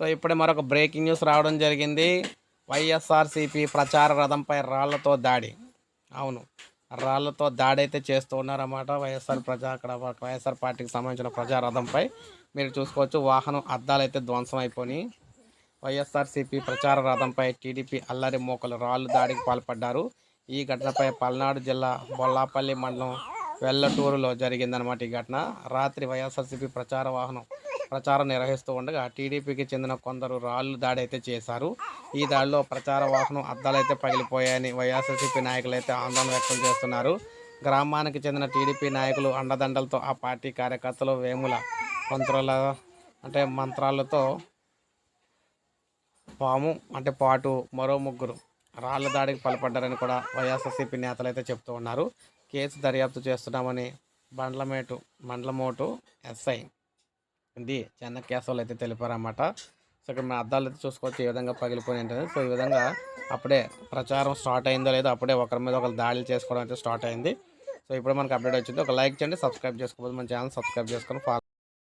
So ఇప్పుడే మరొక breaking news రావడం జరిగింది. వైఎస్ఆర్సీపీ ప్రచార రథంపై రాళ్ళతో దాడి. అవును రాళ్ళతో దాడి అయితే చేస్తూ ఉన్నారన్నమాట వైఎస్ఆర్ ప్రజా అక్కడ వైఎస్ఆర్ పార్టీకి సంబంధించిన ప్రజా రథంపై. మీరు చూసుకోవచ్చు వాహనం అద్దాలు అయితే ధ్వంసం అయిపోయి వైఎస్ఆర్సీపీ ప్రచార రథంపై టీడీపీ అల్లరి మోకలు రాళ్ళు దాడికి పాల్పడ్డారు. ఈ ఘటనపై పల్నాడు జిల్లా బొల్లాపల్లి మండలం వెల్లటూరులో జరిగిందనమాట ఈ ఘటన. రాత్రి వైఎస్ఆర్సీపీ ప్రచార వాహనం ప్రచారం నిర్వహిస్తూ ఉండగా టీడీపీకి చెందిన కొందరు రాళ్ళు దాడి అయితే చేశారు. ఈ దాడిలో ప్రచార వాహనం అద్దాలైతే పగిలిపోయాయని వైఎస్ఆర్సీపీ నాయకులు అయితే ఆందోళన వ్యక్తం చేస్తున్నారు. గ్రామానికి చెందిన టీడీపీ నాయకులు అండదండలతో ఆ పార్టీ కార్యకర్తలు వేముల మంత్రుల అంటే మంత్రాలతో పాము అంటే పాటు మరో ముగ్గురు రాళ్ళ దాడికి పాల్పడ్డారని కూడా వైఎస్ఆర్సీపీ నేతలు అయితే చెప్తూ ఉన్నారు. కేసు దర్యాప్తు చేస్తున్నామని బండ్లమేటు మండలమోటు ఎస్ఐ ఇది చెన్న కేశవులు అయితే తెలిపారన్నమాట. సో ఇక్కడ మన అద్దాలు అయితే చూసుకోవచ్చు ఈ విధంగా పగిలిపోయి ఉంటుంది సో ఈ విధంగా అప్పుడే ప్రచారం స్టార్ట్ అయిందో లేదో అప్పుడే ఒకరి మీద ఒకరు దాడులు చేసుకోవడం అయితే స్టార్ట్ అయింది. సో ఇప్పుడు మనకు అప్డేట్ వచ్చింది. ఒక లైక్ చేయండి సబ్స్క్రైబ్ చేసుకోకపోతే మన ఛానల్ సబ్స్క్రైబ్ చేసుకొని ఫాలో